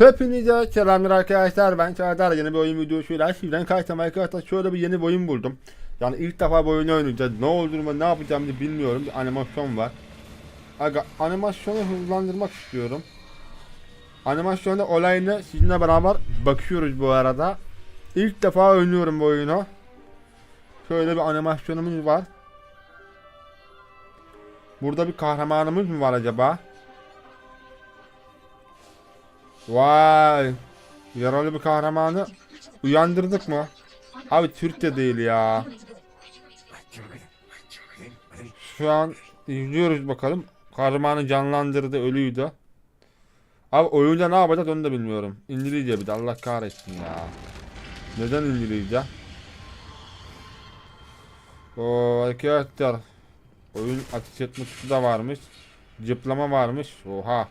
Hepinize selamlar arkadaşlar. Ben Serdar. Yeni bir oyun videosuyla sizden karşıma arkadaşlar. Şöyle bir yeni bir oyun buldum. Yani ilk defa bu oyunu oynayacağız. Ne olduğunu ne yapacağımı bilmiyorum. Bir animasyon var. Aga animasyonu hızlandırmak istiyorum. Animasyonda olayını sizinle beraber bakıyoruz bu arada. İlk defa oynuyorum bu oyunu. Şöyle bir animasyonumuz var. Burada bir kahramanımız mı var acaba? Vay. Yaralı bir kahramanı uyandırdık mı? Abi Türk de değil ya. Şu an izliyoruz bakalım. Kahramanı canlandırdı ölüydü. Abi oyunda ne yapacağız onu da bilmiyorum. İngilizce bir de Allah kahretsin ya. Neden İngilizce? O arkadaşlar. Oyun ateş etme tuşu da varmış. Zıplama varmış. Oha.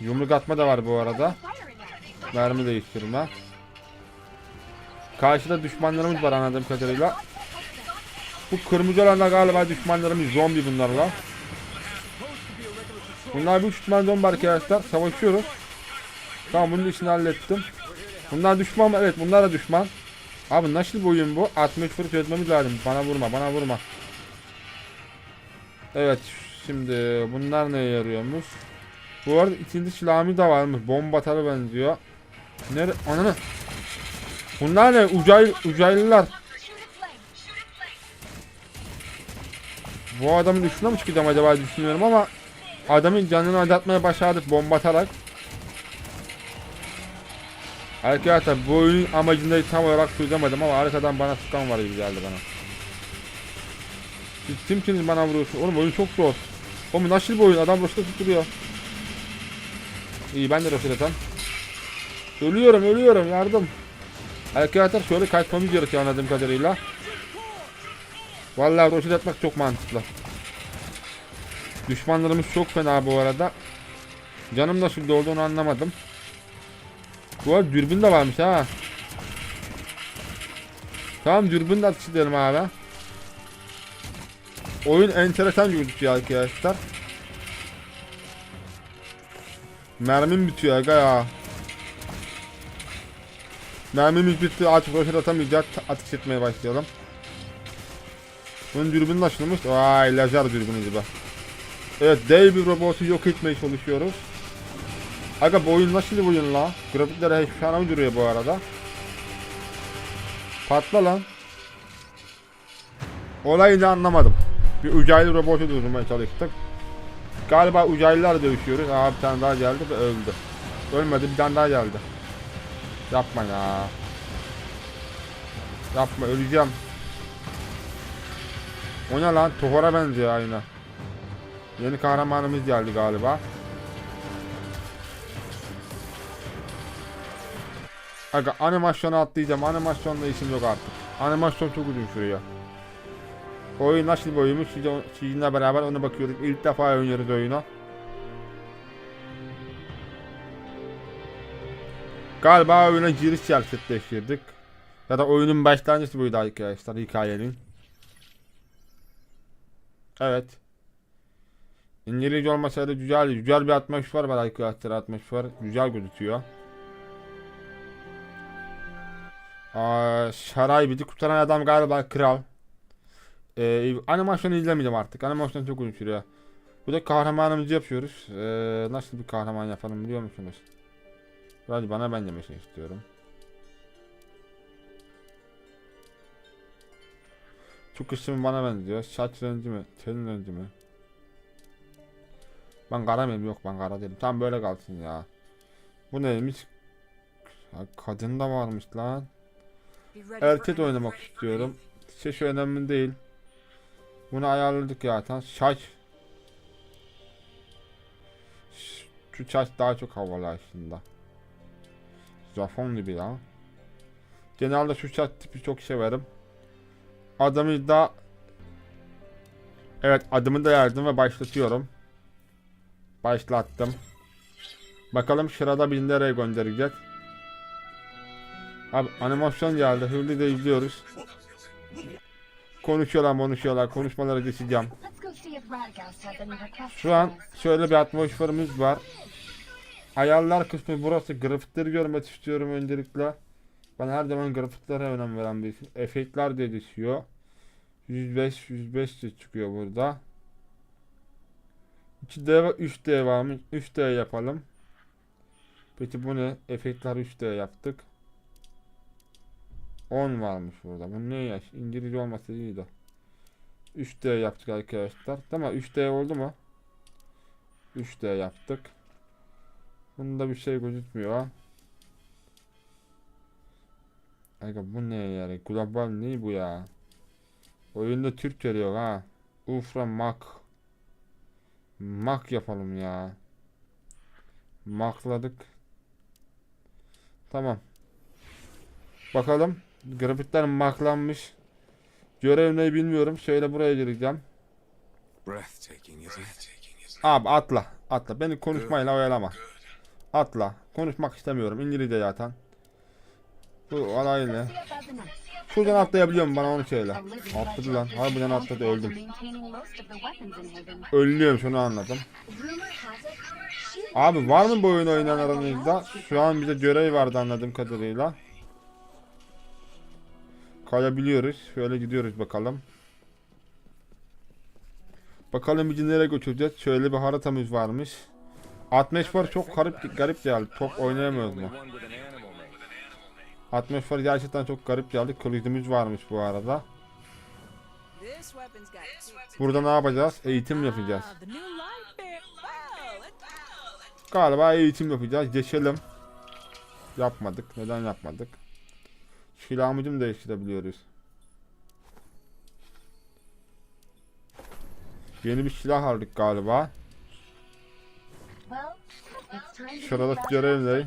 Yumruk atma da var bu arada. Mermi değiştirme. Karşıda düşmanlarımız var anladığım kadarıyla. Bu kırmızı olanlar galiba düşmanlarımız zombi bunlarla. Bunlar bir düşman zombi arkadaşlar. Savaşıyoruz. Tamam bunun işini hallettim. Bunlar düşman mı? Evet bunlar da düşman. Abi nasıl bir oyun bu? 60 fırt çözmemiz lazım. Bana vurma bana vurma. Evet şimdi bunlar neye yarıyormuş? Bu arada ikinci silahımız da varmış. Bomba atarı benziyor. Nere? Ananı. Bunlar ne? Ucay, uzaylılar. Bu adamın üstüne mi çıkacağım acaba düşünüyorum ama adamın canını azaltmaya başardık bomba atarak. Arkadaşlar bu oyunun amacını tam olarak çözemedim ama arkadan bana sıkan var gibi geldi bana. Siz kimsiniz bana vuruyorsun? Oğlum oyun çok zor. Oğlum nasıl bir oyun? Adam boşta tutturuyor. İyi ben de roket atan. Ölüyorum ölüyorum yardım. Arkadaşlar şöyle kaçmamız gerekiyor anladığım kadarıyla. Vallahi roket atmak çok mantıklı. Düşmanlarımız çok fena bu arada. Canım nasıl doldu onu anlamadım. Bu arada dürbün de varmış ha. Tamam dürbün de atış edelim abi. Oyun enteresan gözüküyor arkadaşlar. Mermim bitiyor aga ya. Mermimiz bitti artık roket atamayacağız. Atış etmeye başlayalım. Bunun dürbünü açılmış. Vay lazer dürbünü gibi. Evet dev bir robotu yok etmeye çalışıyoruz. Aga bu oyun nasıl bir oyun la? Grafikler efsane duruyor bu arada. Patla lan. Olayını anlamadım. Bir uzaylı robotu durdurmaya çalıştık. Galiba uzaylılar dövüşüyoruz. Aa bir tane daha geldi ve öldü. Ölmedi bir tane daha geldi. Yapma ya. Yapma öleceğim. O ne lan? Tohora benziyor aynı. Yeni kahramanımız geldi galiba. Aga animasyona atlayacağım. Animasyonla işim yok artık. Animasyon çok uzun sürüyor. Oyun nasıl bir oyunmuş size- sizinle beraber ona bakıyoruz. İlk defa oynuyoruz oyunu. Galiba oyuna giriş gerçekleştirdik. Ya da oyunun başlangıcı buydu arkadaşlar hikayenin. Evet. İngilizce olmasaydı güzel, güzel bir atmosfer var arkadaşlar atmosfer. Güzel gözüküyor. Aa, saray bizi kurtaran adam galiba kral. Ee, animasyonu izlemeyeceğim artık. Animasyon çok uzun sürüyor. Bu da kahramanımızı yapıyoruz. Ee, nasıl bir kahraman yapalım biliyor musunuz? Hadi bana ben demesini istiyorum. Şu kısmı bana benziyor. Saç rengi mi? Ten rengi mi? Ben kara mıyım? Yok ben kara değilim. Tam böyle kalsın ya. Bu neymiş? Ya, kadın da varmış lan. Erkek oynamak istiyorum. Ses önemli değil. Bunu ayarladık zaten. Saç. Şu saç daha çok havalı aslında. Japon gibi ya. Genelde şu saç tipi çok severim. Adımı da Evet adımı da yazdım ve başlatıyorum. Başlattım. Bakalım sırada bizi nereye gönderecek. Abi animasyon geldi. Hızlı da izliyoruz. Konuşuyorlar konuşuyorlar. Konuşmaları geçeceğim. Şu an şöyle bir atmosferimiz var. ayarlar kısmı burası. Grafikleri görmek istiyorum öncelikle. Ben her zaman grafiklere önem veren bir Efektler diye düşüyor. 105 105 de çıkıyor burada. 2D ve 3D varmış. 3D yapalım. Peki bu ne? Efektler 3D yaptık. 10 varmış burada. Bu ne ya? İngilizce olması iyiydi. 3D yaptık arkadaşlar. Tamam 3D oldu mu? 3D yaptık. Bunda bir şey gözükmüyor. Aga bu ne yani? Global ne bu ya? Oyunda Türk veriyor ha. Ufra mak. Mak yapalım ya. Makladık. Tamam. Bakalım. Grafikler maklanmış. Görev ne bilmiyorum. Şöyle buraya gireceğim. Abi atla. Atla. Beni konuşmayla oyalama. Atla. Konuşmak istemiyorum. İngilizce zaten. Bu olay ne? Şuradan atlayabiliyorum bana onu söyle. Atladı lan. Harbiden atladı öldüm. Ölüyorum şunu anladım. Abi var mı bu oyun oynayan aranızda? Şu an bize görev vardı anladığım kadarıyla. Kayabiliyoruz. Şöyle gidiyoruz bakalım. Bakalım bizi nereye götüreceğiz. Şöyle bir haritamız varmış. Atmosfer çok garip garip geldi. Çok oynayamıyoruz mu? Atmosfer gerçekten çok garip geldi. Kılıcımız varmış bu arada. Burada ne yapacağız? Eğitim yapacağız. Ah, go. Galiba eğitim yapacağız. Geçelim. Yapmadık. Neden yapmadık? Mı değiştirebiliyoruz? Yeni bir silah aldık galiba. Şurada görev ne?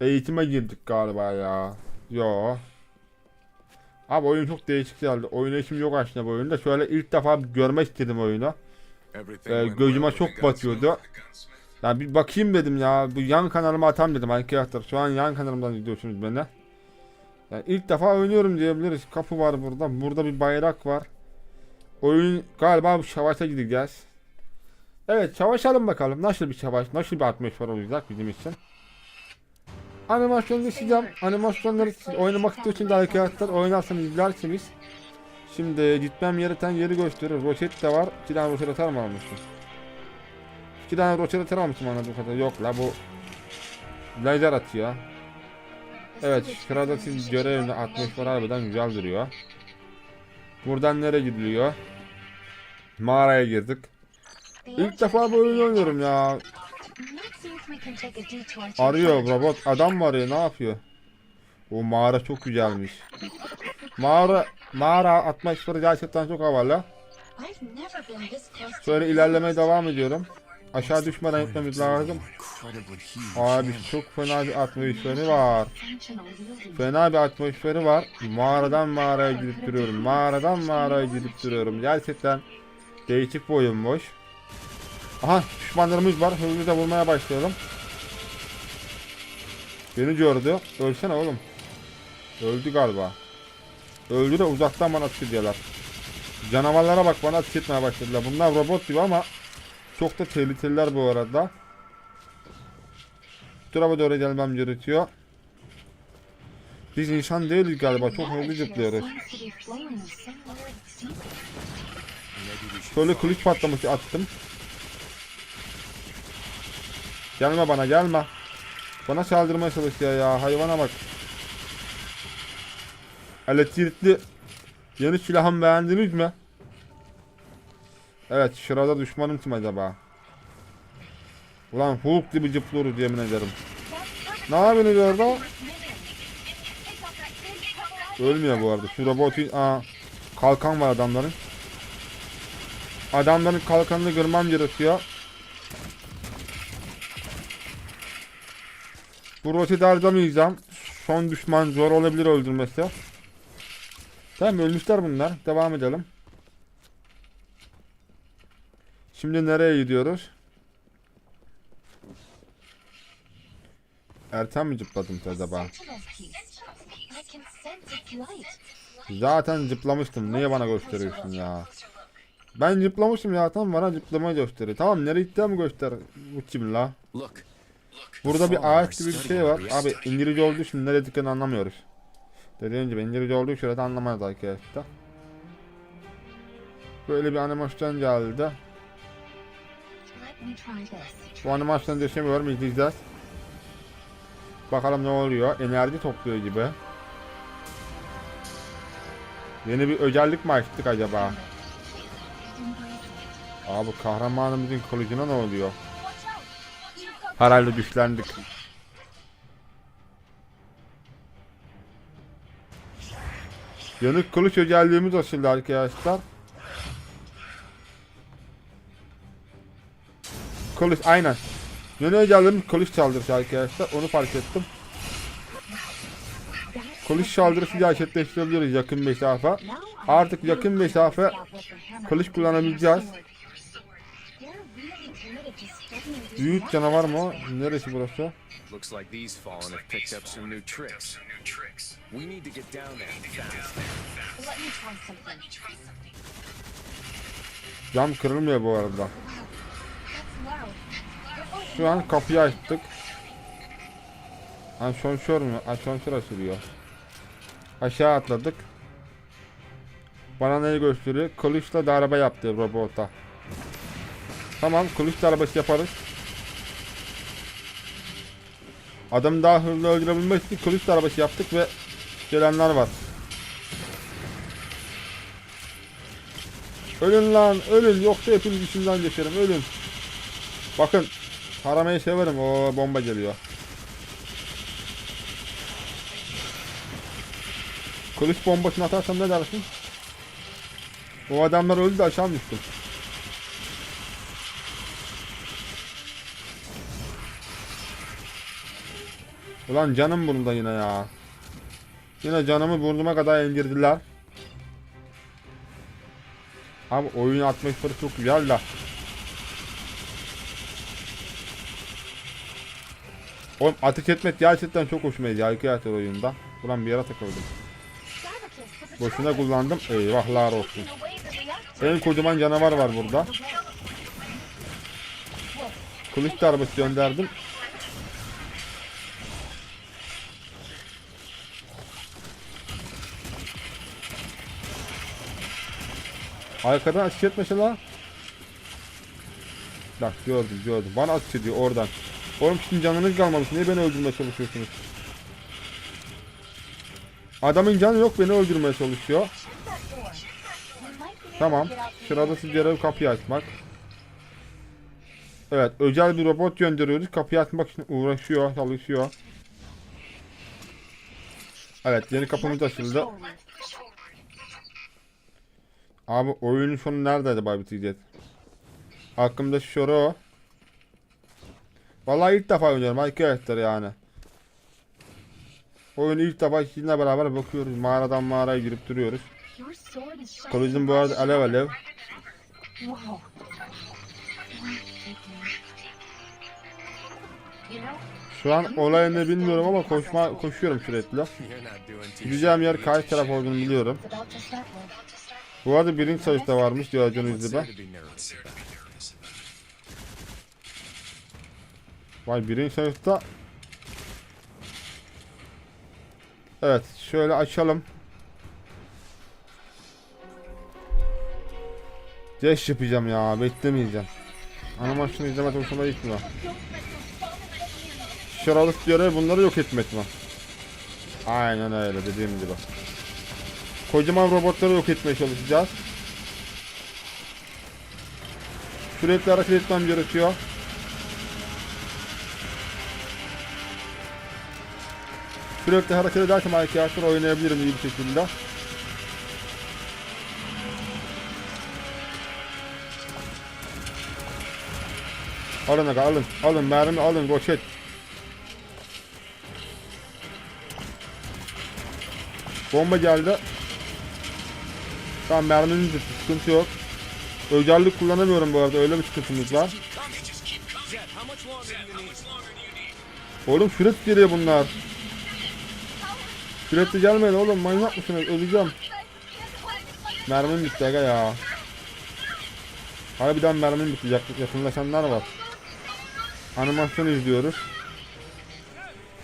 Eğitime girdik galiba ya. Yo. Abi oyun çok değişik geldi. Oynayışım yok aslında bu oyunda. Şöyle ilk defa görmek istedim oyunu. Ee, gözüme çok batıyordu. Ya bir bakayım dedim ya. Bu yan kanalıma atam dedim arkadaşlar. Şu an yan kanalımdan izliyorsunuz beni. Yani ilk defa oynuyorum diyebiliriz. Kapı var burada. Burada bir bayrak var. Oyun galiba bu savaşa gideceğiz. Evet savaşalım bakalım. Nasıl bir savaş, nasıl bir atmosfer olacak bizim için. Animasyonu isteyeceğim. Animasyonları oynamak istiyorsanız arkadaşlar oynarsanız izlersiniz. Şimdi gitmem gereken yeri gösterir. Roket de var. Tane roket atar mı almıştım? İki tane roket atar almıştım anladığım kadarıyla. Yok la bu lazer atıyor. Evet sırada siz görevini atmosfer harbiden güzel duruyor. Buradan nereye gidiliyor? Mağaraya girdik. İlk defa bu oyunu oynuyorum ya. Arıyor robot. Adam mı arıyor? Ne yapıyor? O mağara çok güzelmiş. Mağara mağara atmosferi gerçekten çok havalı. Şöyle ilerlemeye devam ediyorum. Aşağı düşmeden gitmemiz lazım. Abi çok fena bir atmosferi var. Fena bir atmosferi var. Mağaradan mağaraya gidip duruyorum. Mağaradan mağaraya gidip duruyorum. Gerçekten değişik bir oyunmuş. Aha düşmanlarımız var. Hızlıca vurmaya başlayalım. Beni gördü. Ölsene oğlum. Öldü galiba. Öldü de uzaktan bana atış ediyorlar. Canavarlara bak bana atış etmeye başladılar. Bunlar robot gibi ama çok da tehlikeliler bu arada. Bu tarafa doğru gelmem gerekiyor. Biz insan değiliz galiba. Çok hızlı zıplıyoruz. Şöyle kılıç patlaması attım. Gelme bana gelme. Bana saldırmaya çalışıyor ya. Hayvana bak. Elektrikli yeni silahımı beğendiniz mi? Evet şurada düşmanım kim acaba? Ulan Hulk gibi zıplıyoruz yemin ederim. Ne yapıyorsunuz orada? Ölmüyor bu arada. Şu robotun aa, kalkan var adamların. Adamların kalkanını görmem gerekiyor. Bu roketi harcamayacağım. Son düşman zor olabilir öldürmesi. Tamam ölmüşler bunlar. Devam edelim. Şimdi nereye gidiyoruz? Erken mi zıpladım acaba? Zaten zıplamıştım. Niye bana gösteriyorsun ya? Ben zıplamışım ya tamam bana zıplama gösteriyor. Tamam nereye gittiğimi göster. Bu kim la? Burada bir ağaç gibi bir şey var. Abi İngilizce olduğu için nereye gittiğini anlamıyoruz. Dediğim gibi İngilizce olduğu sürede anlamayız arkadaşlar. Böyle bir animasyon geldi. Bu animasyonu düşünmüyorum izleyeceğiz. Bakalım ne oluyor. Enerji topluyor gibi. Yeni bir özellik mi açtık acaba? Abi kahramanımızın kılıcına ne oluyor? Herhalde güçlendik. Yanık kılıç özelliğimiz açıldı arkadaşlar. Kılıç aynen. Yeni özelliğimiz kılıç saldırısı arkadaşlar. Onu fark ettim. Kılıç saldırısı gerçekleştirebiliriz yakın mesafe. Artık yakın mesafe kılıç kullanabileceğiz. Büyük canavar mı o? Neresi burası? Looks like these fallen have picked up some new tricks. We need to get down there fast. Let me try something. Cam kırılmıyor bu arada. Şu an kapıyı açtık. Asansör mü? Asansör açılıyor. Aşağı atladık. Bana neyi gösteriyor? Kılıçla darbe yaptı robota. Tamam kılıç darbesi yaparız. Adamı daha hızlı öldürebilmek için kılıç darbesi yaptık ve gelenler var. Ölün lan ölün yoksa hepiniz içinden geçerim ölün. Bakın taramayı severim o bomba geliyor. Kılıç bombasını atarsam ne dersin? O adamlar öldü de aşağı düştüm? Ulan canım burnunda yine ya. Yine canımı burnuma kadar indirdiler. Abi oyun atmosferi çok güzel la. Oğlum ateş etmek gerçekten çok hoşuma gidiyor arkadaşlar oyunda. Ulan bir yere takıldım. Boşuna kullandım. Eyvahlar olsun. En kocaman canavar var burada. Kılıç darbesi gönderdim. Arkadan ateş et mesela. Bak gördüm gördüm. Bana ateş ediyor oradan. Oğlum sizin canınız kalmamış. Niye beni öldürmeye çalışıyorsunuz? Adamın canı yok beni öldürmeye çalışıyor. Tamam. Sırada görev kapıyı açmak. Evet özel bir robot gönderiyoruz. Kapıyı açmak için uğraşıyor, çalışıyor. Evet yeni kapımız açıldı. Abi oyunun sonu nerede acaba bitecek? Hakkımda soru o. Vallahi ilk defa oynuyorum arkadaşlar yani. Oyunu ilk defa sizinle beraber bakıyoruz. Mağaradan mağaraya girip duruyoruz. Kılıcım bu arada alev alev. Şu an olay ne bilmiyorum ama koşma koşuyorum sürekli. Gideceğim yer karşı taraf olduğunu biliyorum. Bu arada birinci sayıda varmış gördüğünüz gibi. to Vay birinci sayıda. Evet şöyle açalım. Geç yapacağım ya beklemeyeceğim. Animasyonu izlemek hoşuma gitmiyor. Şaralık görev bunları yok etmek mi? Aynen öyle dediğim gibi. Kocaman robotları yok etmeye çalışacağız. Sürekli hareket etmem gerekiyor. Sürekli hareket edersem arkadaşlar oynayabilirim iyi bir şekilde. Alın aga alın. Alın mermi alın roket. Bomba geldi. Tamam mermimiz sıkıntı yok. Özellik kullanamıyorum bu arada öyle bir sıkıntımız var. Oğlum sürekli geliyor bunlar. Sürekli gelmeyin oğlum manyak mısınız öleceğim. Mermim bitti aga ya. Harbiden mermim bitti. Yak- Yakınlaşanlar var. Animasyon izliyoruz.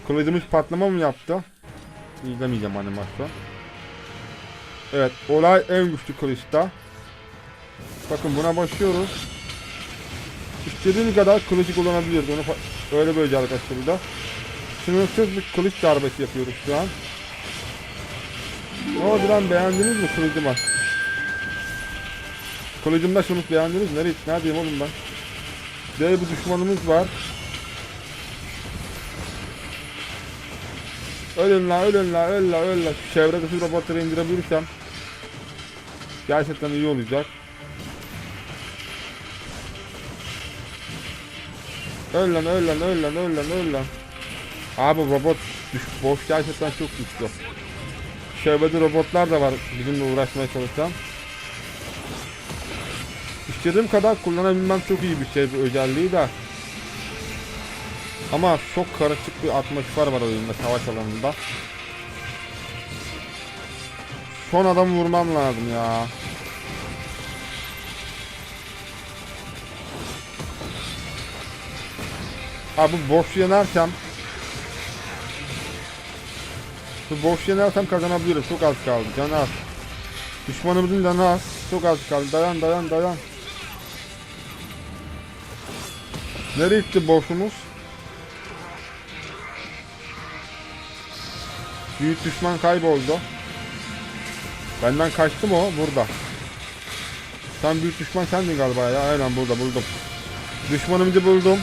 Kılıcımız patlama mı yaptı? İzlemeyeceğim animasyon. Evet, olay en güçlü kılıçta. Bakın buna başlıyoruz. İstediğiniz kadar kılıcı kullanabiliyoruz. Onu öyle bir özellik açıldı. Sınırsız bir kılıç darbesi yapıyoruz şu an. Ne oldu lan beğendiniz mi kılıcımı? Kılıcımda şunu beğendiniz mi? Nereye, neredeyim oğlum ben? Dev bir düşmanımız var. Ölün la ölün la ölün la ölün la. Şu Çevrede şu robotları indirebilirsem gerçekten iyi olacak. Öl öl öl lan öl lan öl lan. Abi robot düş, boş gerçekten çok güçlü. Çevrede robotlar da var bizimle uğraşmaya çalışan. İstediğim kadar kullanabilmem çok iyi bir şey bir özelliği de. Ama çok karışık bir atmosfer var oyunda savaş alanında. Son adamı vurmam lazım ya. Abi boş yenersem Bu boş yenersem kazanabilirim. Çok az kaldı. Canı az. Düşmanımızın canı az. Çok az kaldı. Dayan dayan dayan. Nereye gitti boşumuz? Büyük düşman kayboldu. Benden kaçtı mı o? Burada. Sen büyük düşman sendin galiba ya. Aynen burada buldum. Düşmanımızı buldum.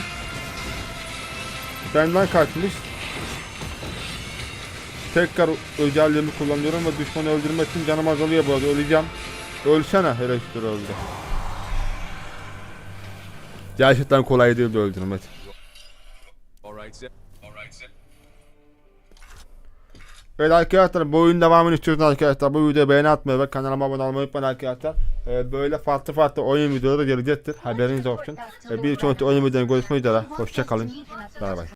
Benden kaçmış. Tekrar özelliğimi kullanıyorum ve düşmanı öldürmek için canım azalıyor bu arada. Öleceğim. Ölsene hele şükür öldü. Gerçekten kolay değil de öldürmek. Evet arkadaşlar bu oyun devamını istiyorsunuz arkadaşlar. Bu videoya beğeni atmayı ve kanalıma abone olmayı unutmayın arkadaşlar. Ee, böyle farklı farklı oyun videoları gelecektir. Haberiniz olsun. Ee, bir sonraki oyun videolarında görüşmek üzere. Hoşçakalın. Bay bay.